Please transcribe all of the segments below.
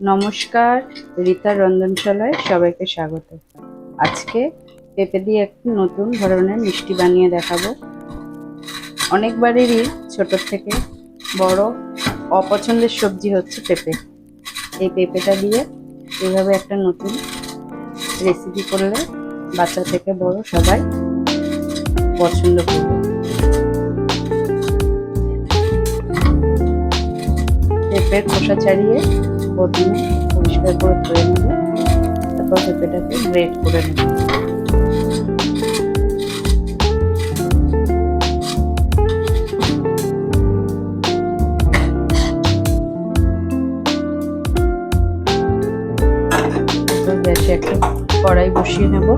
নমস্কার রীতা রন্ধনশালায় সবাইকে স্বাগত। আজকে পেঁপে দিয়ে একটি নতুন ধরনের মিষ্টি বানিয়ে দেখাবো। অনেক বাড়িরই ছোট থেকে বড় অপছন্দের সবজি হচ্ছে পেঁপে। এই পেঁপেটা দিয়ে এইভাবে একটা নতুন রেসিপি করলে বাচ্চা থেকে বড় সবাই পছন্দ করবে। পেঁপের খোসা ছাড়িয়ে প্রথমে পরিষ্কার করে ধুয়ে নেব। তারপর পেঁপেটাকে গ্রেট করে নেব। গ্যাসে একটা কড়াই বসিয়ে নেব।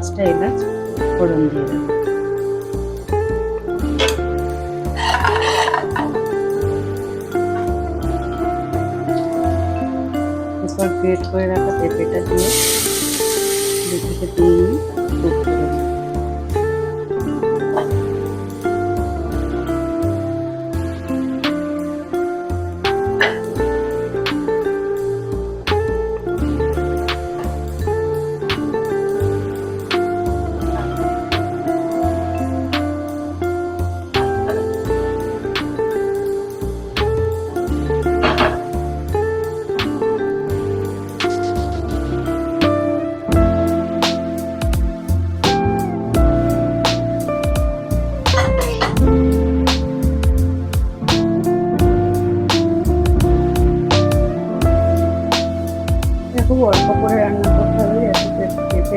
পাঁচটা এলাচ ফোড়ন দিয়ে দেবো। এরপর গ্রেট করে রাখা পেঁপেটা দিয়ে দু তিন মিনিট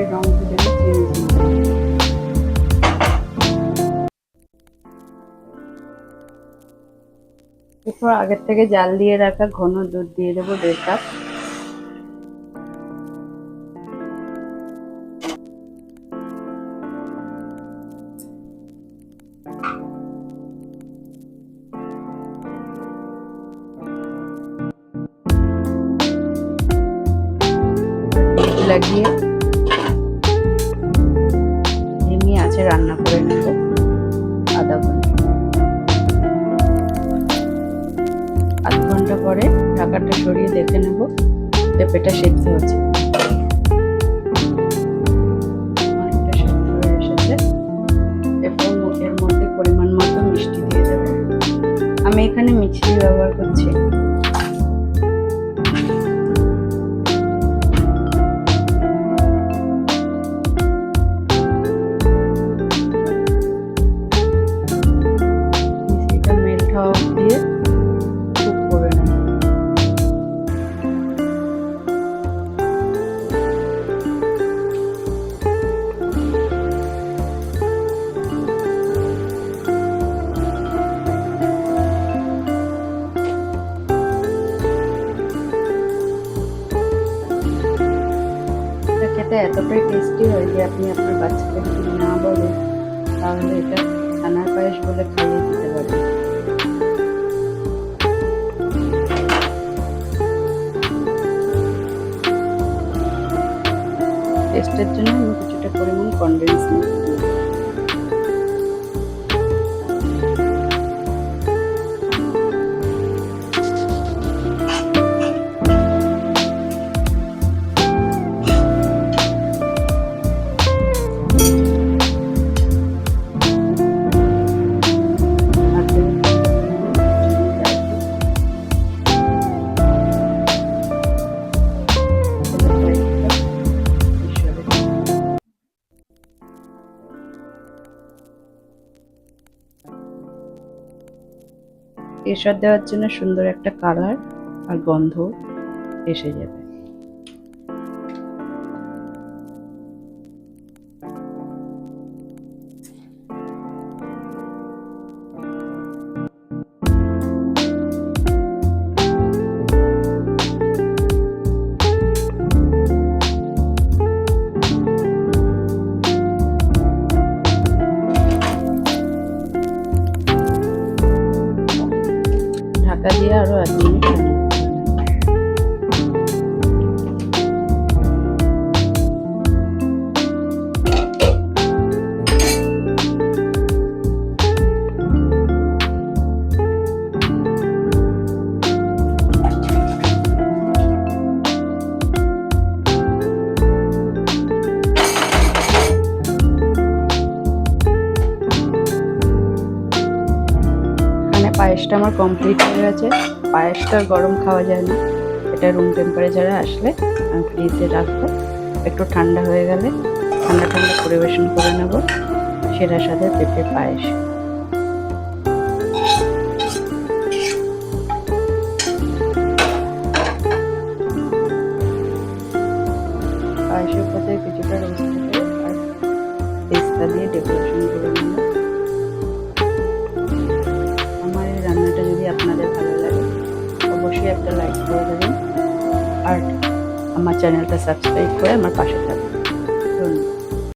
পেঁপের রঙটা যেন চেঞ্জ না হয়। এরপর আগের থেকে জাল দিয়ে রাখা ঘন দুধ দিয়ে দেবো দেড় কাপ লাগিয়ে আছে রান্না করে নেব। আধা ঘণ্টা। আধ ঘণ্টা পরে ঢাকাটা সরিয়ে দেখে নেব পেঁপেটা সেদ্ধ হচ্ছে। পরিমাণ মতো মিষ্টি আমি এখানে মিষ্টি ব্যবহার করছি। এতটাই টেস্টি হয় যে আপনি আপনার বাচ্চাকে যদি না বলেন তাহলে এটা ছানার পায়েস বলে খাইয়ে দিতে পারেন টেস্টের জন্য আমি কিছুটা পরিমাণ কনডেন্স মিল্ক কেশর দেওয়ার জন্য সুন্দর একটা কালার আর গন্ধ এসে যাবে। ঢাকা দিয়ে আরও এক মিনিট পায়েসটা আমার কমপ্লিট হয়ে গেছে। পায়েসটা গরম খাওয়া যায় না। এটা রুম টেম্পারেচারে আসলে আমি ফ্রিজে রাখব। একটু ঠান্ডা হয়ে গেলে ঠান্ডা ঠান্ডা পরিবেশন করে নেব। সেটার সাথে পেঁপে পায়েস। পায়েসের পথে কিছুটা পেস্তা দিয়ে ডেকোরেশন করে নেব। একটা লাইক করে আর আমার চ্যানেলটা সাবস্ক্রাইব করে আমার পাশে ধন্যবাদ